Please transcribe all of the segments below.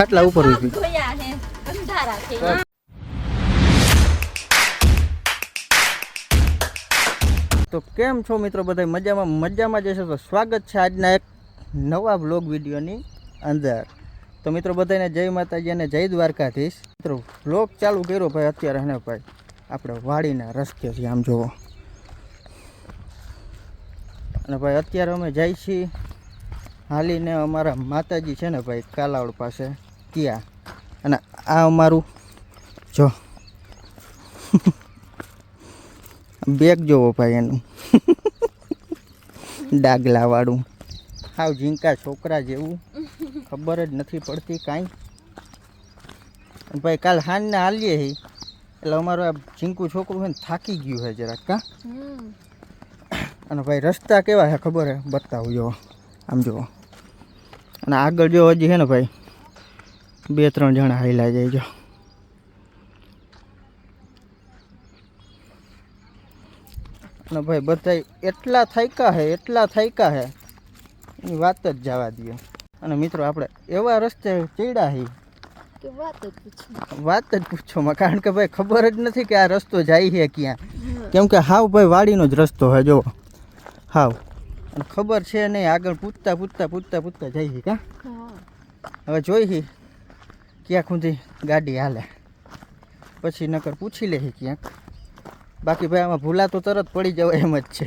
આટલા ઉપર ઊભી તો કેમ છો મિત્રો બધા મજામાં? મજામાં જશો તો સ્વાગત છે આજના એક નવા બ્લોગ વિડીયોની અંદર. તો મિત્રો બધાને જય માતાજી અને જય દ્વારકાધીશ. મિત્રો બ્લોગ ચાલુ કર્યો ભાઈ અત્યારે હને ભાઈ? આપણે વાડીના રસ્તે છે આમ જોવો. અને ભાઈ અત્યારે અમે જઈ છીએ. હાલીને અમારા માતાજી છે ને ભાઈ કાલાવડ પાસે, ત્યાં. અને આ અમારું, જો. બેગ જોવો ભાઈ એનું. ડાગલાવાળું. હાવ ઝીંકા છોકરા જેવું. ખબર જ નથી પડતી કાંઈ. ભાઈ કાલ હાંજના હાલીએ એટલે અમારું આ ઝીંકું છોકરું છે ને થાકી ગયું છે જરાક, કા? અને ભાઈ રસ્તા કેવા છે ખબર હે? બતાવું જુઓ આમ જુઓ. અને આગળ જો હજી છે ને ભાઈ બે ત્રણ જણા હાઈલા જાય જો. અને ભાઈ બધા એટલા થાયકા હે એટલા થાયકા હે. એની વાત જ જવા દઈએ અને મિત્રો આપણે એવા રસ્તે ચીડા હી. વાત જ પૂછોમાં કારણ કે ભાઈ ખબર જ નથી કે આ રસ્તો જાય છે ક્યાં. કેમ કે હાવ ભાઈ વાડીનો જ રસ્તો હે જો હાવ. અને ખબર છે નહીં આગળ પૂછતા પૂછતા પૂછતા પૂછતા જઈ છે કા? હવે જોઈ હી ક્યાંક સુધી ગાડી હાલે. પછી નકર પૂછી લે ક્યાંક. બાકી ભાઈ આમાં ભૂલા તો તરત પડી જવાય એમ જ છે.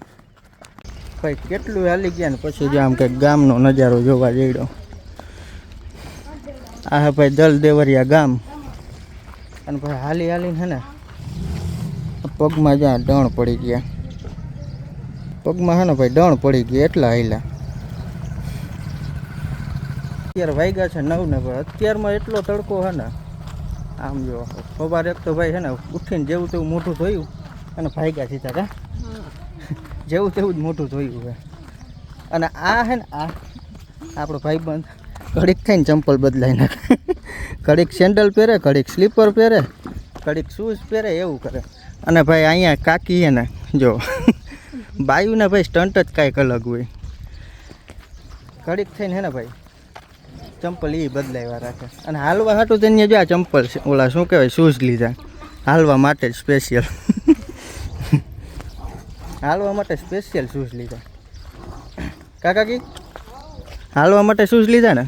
ભાઈ કેટલું હાલી ગયા ને પછી જો આમ કંઈક ગામનો નજારો જોવા જઈડો. આ હા ભાઈ દલ દેવરિયા ગામ. અને ભાઈ હાલી હાલીને હે ને પગમાં જ્યાં ડણ પડી ગયા. પગમાં હે ને ભાઈ ડણ પડી ગયા, એટલા હાલ્યા. અત્યારે વાગ્યા છે નવ ને ભાઈ. અત્યારમાં એટલો તડકો હે ને, આમ જો, સવારે એક તો ભાઈ છે ને ઉઠીને જેવું તેવું મોઢું ધોયું અને ભાગ્યા સીધા કા? જેવું તેવું જ મોઢું ધોયું છે અને આ હે ને, આ આપણો ભાઈબંધ ઘડીક થઈને ચંપલ બદલાઈ નાખે. ઘડીક સેન્ડલ પહેરે, ઘડીક સ્લીપર પહેરે, ઘડીક શૂઝ પહેરે, એવું કરે. અને ભાઈ અહીંયા કાકી હે ને, જો બાયુને ભાઈ સ્ટન્ટ જ કાંઈક અલગ હોય. ઘડીક થઈને હે ને ભાઈ ચંપલ એ બદલાવ્યા રાખે. અને હાલવા હાટું તેને જો આ ચંપલ છે ઓલા શું કહેવાય શૂઝ લીધા. હાલવા માટે જ સ્પેશિયલ હાલવા માટે સ્પેશિયલ શૂઝ લીધા. કાકા કી? હાલવા માટે શૂઝ લીધા ને?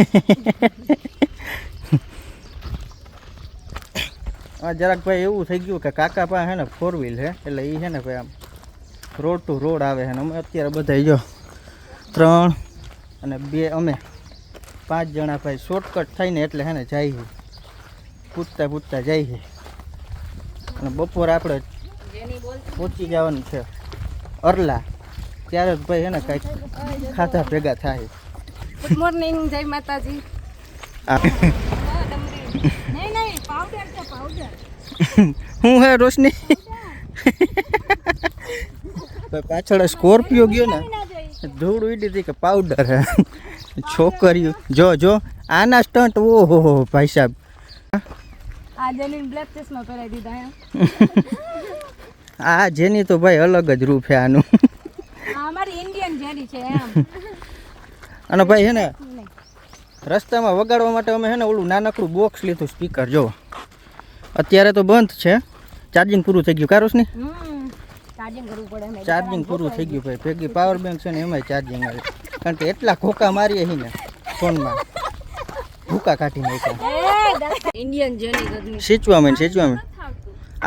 જરાક ભાઈ એવું થઈ ગયું કે કાકા પાસે હે ને ફોર વ્હીલ છે એટલે એ છે ને ભાઈ આમ રોડ ટુ રોડ આવે છે ને અમે અત્યારે બધા જો ત્રણ અને બે અમે પાંચ જણા ભાઈ શોર્ટકટ થઈને એટલે હે ને જઈએ પૂછતા પૂછતા જઈએ અને બપોરે આપણે પહોંચી જવાનું છે અરલા. ત્યારે જ ભાઈ હે ને કાંઈક ખાધા ભેગા થાય. ગુડ મોર્નિંગ જય માતાજી. હું હે રોશની? પાછળ સ્કોર્પિયો ગયો ને ધૂળ ઉડી હતી કે પાવડર હે. છોકરીઓ જો જો આના સ્ટન્ટ ઓહો હો ભાઈ સાહેબ. આ જેની તો ભાઈ અલગ જ રૂપ છે આનું. અને ભાઈ હે ને રસ્તામાં વગાડવા માટે અમે હે ને ઓલું નાનકડું બોક્સ લીધું સ્પીકર જો. અત્યારે તો બંધ છે. ચાર્જિંગ પૂરું થઈ ગયું. કારોસ ને ચાર્જિંગ કરવું પડે એમ. ચાર્જિંગ પૂરું થઈ ગયું ભાઈ. ભેગી પાવર બેંક છે ને એમાંય ચાર્જિંગ આવે. કારણ કે એટલા ખોકા મારીએ હી ને ફોનમાં. ભૂકા કાઢી નાખ્યા. ઇન્ડિયન જેની સીચવા મેં સીચવા મેં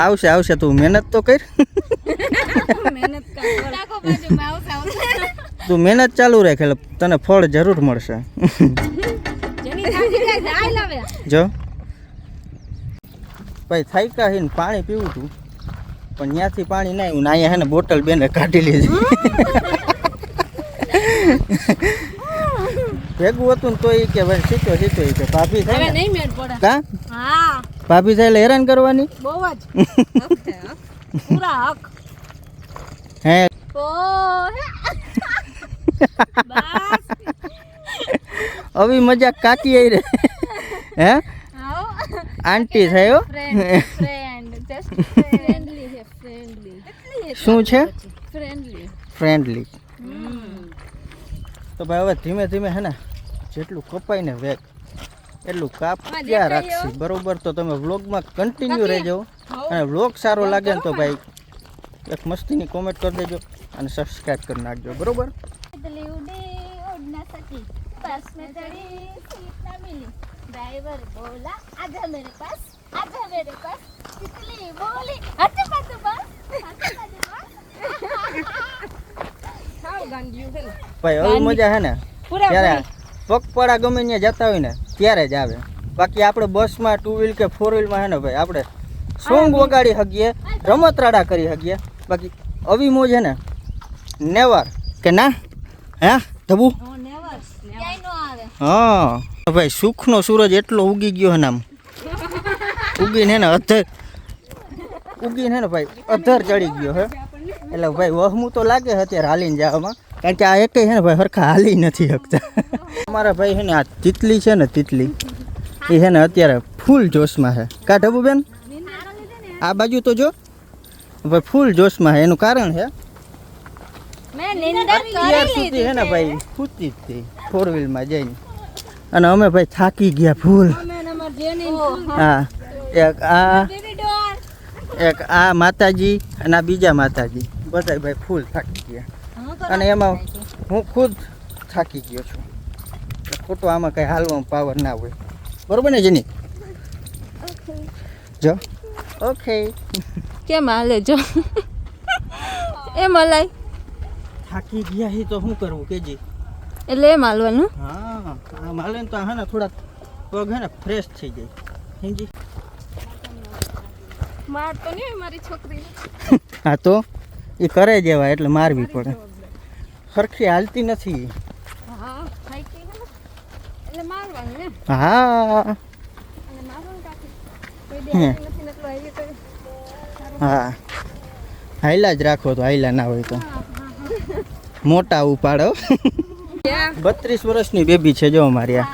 આવશે આવશે તું મહેનત તો કર. તું મહેનત ચાલુ રાખ એટલે તને ફળ જરૂર મળશે. જેની થાકી જાય જાય લાવે. જો. ભાઈ થાયકા હે ને પાણી પીવું તું. પણ ત્યાંથી પાણી ના આવ્યું ને અહીંયા હે ને બોટલ બેને કાઢી લીધી. ભેગું હતું ને તો એ કે ભાઈ સીતો સીતો કે ભાભી થાય કા? હા. ભાભી થાય એટલે હેરાન કરવાની? બહુ જ. પૂરા હક. હે. હવે મજા કાકી આવી રે હે? આંટી થાય હો ફ્રેન્ડ ફ્રેન્ડ જસ્ટ ફ્રેન્ડલી છે ફ્રેન્ડલી કેટલી શું છે? ફ્રેન્ડલી તો ભાઈ હવે ધીમે ધીમે હે ને જેટલું કપાઈને વેગ એટલું કાપ ક્યાં રાખશી. બરોબર તો તમે વ્લોગમાં કન્ટિન્યુ રહેજો. અને વ્લોગ સારો લાગે ને તો ભાઈ એક મસ્તીની કોમેન્ટ કરી દેજો અને સબસ્ક્રાઈબ કરી નાખજો. બરોબર? ડ્રાઈવર બોલા આજે મેરે પાસ આજે મેરે પાસ. બોલી ભાઈ હવે મજા હે ને? ત્યારે પગપાળા ગમે ત્યાં જતા હોય ને ત્યારે જ આવે. બાકી આપણે બસમાં ટુ વ્હીલ કે ફોર વ્હીલમાં હે ને ભાઈ આપણે સોંગ વગાડી શકીએ રમત રાડા કરી શકીએ. બાકી અવી મોજ હે ને? નેવર કે ના? હે ધબુ? નેવર ક્યાંય નો આવે. હા. ભાઈ સુખનો સૂરજ એટલો ઉગી ગયો હે ને આમ. ઉગીને ને અધર ઉગીને ને ભાઈ અધર ચડી ગયો હે એટલે ભાઈ વહમું તો લાગે છે અત્યારે હાલીને જવામાં. કારણ કે આ એક છે ને ભાઈ સરખા હાલી નથી શકતા. અમારા ભાઈ છે ને આ તિતલી છે ને તિતલી. એ છે ને અત્યારે ફૂલ જોશમાં છે. કા ઢબુબેન આ બાજુ તો જો. ભાઈ ફૂલ જોશમાં છે. એનું કારણ છે. ને ભાઈ સૂતી જ હતી ફોર વ્હીલમાં જઈને. અને અમે ભાઈ થાકી ગયા ફૂલ. હા એક આ એક આ માતાજી અને આ બીજા માતાજી. બધા ભાઈ ફૂલ થાકી ગયા. અને એમાં હું ખુદ થાકી ગયો છું. ખોટો આમાં કંઈ હાલવામાં પાવર ના હોય. બરોબર ને જેની? જો. ઓકે. કેમ હાલે જો? એ હલાય થાકી ગયા હી તો શું કરવું કેજી એટલે એમ હાલવાનું? હા આમ હાલે તો હા ને થોડાક પગ હે ને ફ્રેશ થઈ જાય. સમજી માર તો નહીં મારી છોકરી હા તો? એ કરે જેવા એટલે મારવી પડે. સરખી હાલતી નથી. હા હા. હાઈલા જ રાખો તો હાઈલા ના હોય તો. મોટા ઉપાડો. બત્રીસ વર્ષની બેબી છે જો અમારી આ.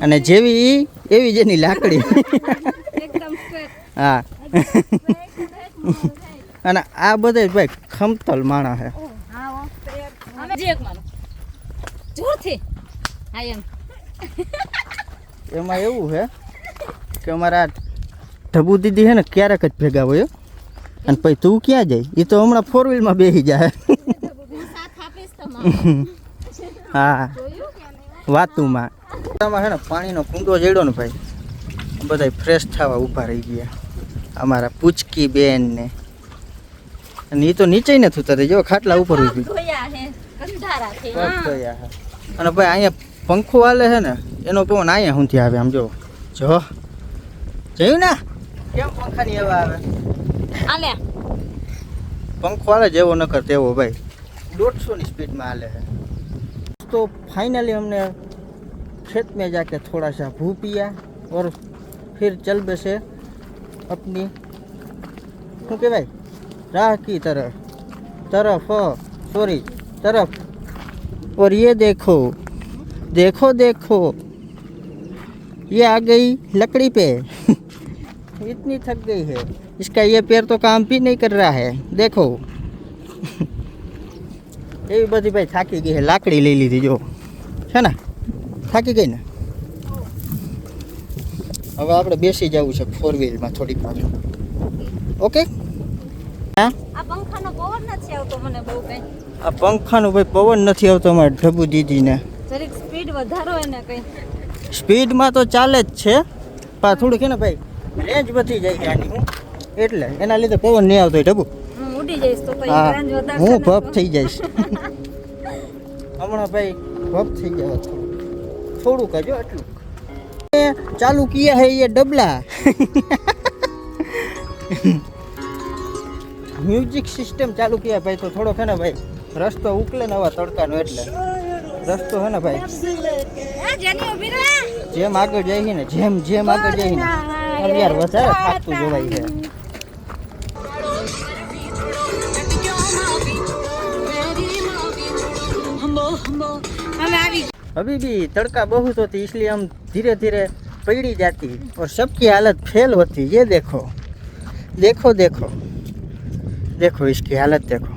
અને જેવી એવી જ એની લાકડી. હા. અને આ બધા ભાઈ ખમતલ માણસ છે. હા એક માનો જોરથી. હા એમ. એમાં એવું છે કે અમારા ઢબુ દીદી છે ને ક્યારેક જ ભેગા હોય અને પછી તું ક્યાં જાય? એ તો હમણાં ફોર વ્હીલમાં બેસી જાય. હું. વાતુમાં. આમાં છે ને પાણીનો કુંડો જડ્યો ને ભાઈ. બધા ફ્રેશ થવા ઊભા રહી ગયા. અમારા પૂચકી બેન ને અને એ તો નીચે નથી ઉતરતી જો ખાટલા ઉપર ઊભી. ધોયા હે કંધારાથી પગ ધોયા છે. અને ભાઈ અહીંયા પંખો હાલે છે ને એનો પવન અહીંયા સુધી આવે આમ જો જો જોયું ને કેમ પંખાની હવા આવે આલે પંખો હાલે જેવો નકર તેવો ભાઈ દોઢસોની સ્પીડમાં હાલે છે तो फाइनली हमने खेत में जाके थोड़ा सा भू पिया और फिर चल बसे अपनी શું કહેવાય राह की तरफ तरफ सॉरी तरफ और ये देखो देखो देखो ये आ गई लकड़ी पे इतनी थक गई है इसका ये पैर तो काम भी नहीं कर रहा है देखो એવી બધી ભાઈ થાકી ગઈ છે લાકડી લઈ લીધી જો છે ને થાકી ગઈ ને હવે આપણે બેસી જવું છે ફોર વ્હીલમાં થોડીક વાર ઓકે હા આ પંખાનો પવન નથી આવતો મને બહુ કઈ આ પંખાનું ભાઈ પવન નથી આવતો અમારે ઢબુ દીદીને. જરીક સ્પીડ વધારો એને કંઈ. સ્પીડમાં તો ચાલે જ છે પણ થોડુંક એને ભાઈ રેન્જ વધી જાય છે આની એટલે એના લીધે પવન નહીં આવતો ઢબુ. ઉડી જઈશ તો હા હું ભપ થઈ જઈશ. હમણાં ભાઈ ભપ થઈ ગયો થોડુંક હજો એટલું ચાલુ કિયા હે એ ડબલા. મ્યુઝિક સિસ્ટમ ચાલુ કિયા ભાઈ તો થોડો છે ને ભાઈ રસ્તો ઉકલે ને આવા તડકાનો એટલે રસ્તો હે ને ભાઈ એ જેની ઊભી રહે. જેમ આગળ જઈએ ને જેમ જેમ આગળ જઈએ ને એમ યાર વધારે થાકતું જોવાય છે અમે આવી अभी भी तड़का बहुत होती इसलिए हम धीरे धीरे पड़ी जाती और सबकी हालत फेल होती ये देखो देखो देखो देखो इसकी हालत देखो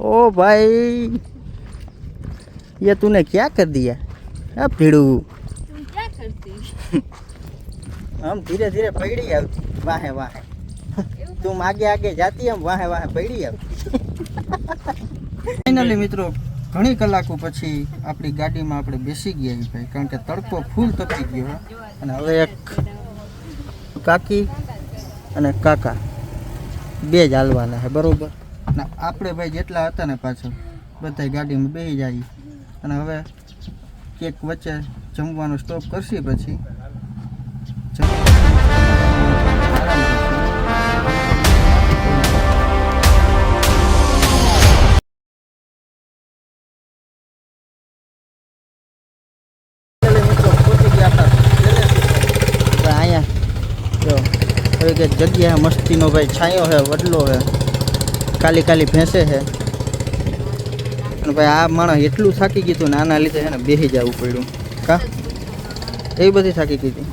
ओ भाई ये तूने क्या कर दिया अब भीड़ू તું ક્યાં કરતી हम धीरे धीरे पड़ी આવતી વાહે વાહે તુમ આગે આગે જાતી हम વાહે વાહે પડી આવતી ફાઇનલી મિત્રો ઘણી કલાકો પછી આપણી ગાડીમાં આપણે બેસી ગયા છીએ ભાઈ કારણ કે તડકો ફૂલ તપી ગયો અને હવે એક કાકી અને કાકા બે જ હાલવાના છે બરોબર અને આપણે ભાઈ જેટલા હતા ને પાછળ બધા ગાડીમાં બેસી જાય. અને હવે કેક વચ્ચે જમવાનો સ્ટોપ કરશે પછી. અહીંયા જો જગ્યા મસ્તીનો ભાઈ છાંયો હે, વડલો હે. કાલી કાલી ભેંસે છે. અને ભાઈ આ માણસ એટલું થાકી ગયું હતું ને આના લીધે છે ને બેસી જવું પડ્યું. કા? એવી બધી થાકી ગઈ હતી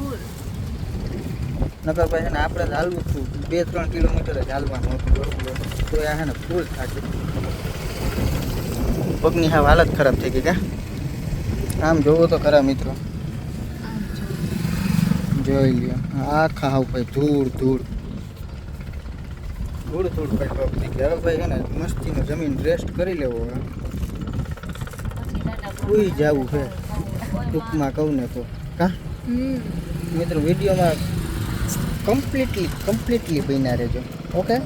નકર ભાઈ છે ને આપણે ચાલવું હતું બે ત્રણ કિલોમીટર જ હાલવાનું હતું. બરોબર તો આ છે ને ફૂલ થાકી પગની હા હાલત ખરાબ થઈ ગઈ કા? આમ જોવો તો ખરા મિત્રો. જોઈ લ્યો. આખા હાવ ભાઈ ધૂળ ધૂળ. ધૂળ થોડું કઈ થઈ ગયા હવે ભાઈ છે ને મસ્તીનો જમીન રેસ્ટ કરી લેવો હવે. સુઈ જવું છે. ટૂંકમાં કહું ને તો. કા? મિત્રો વિડીયોમાં કમ્પ્લીટલી કમ્પ્લીટલી બન્યા રહેજો. ઓકે?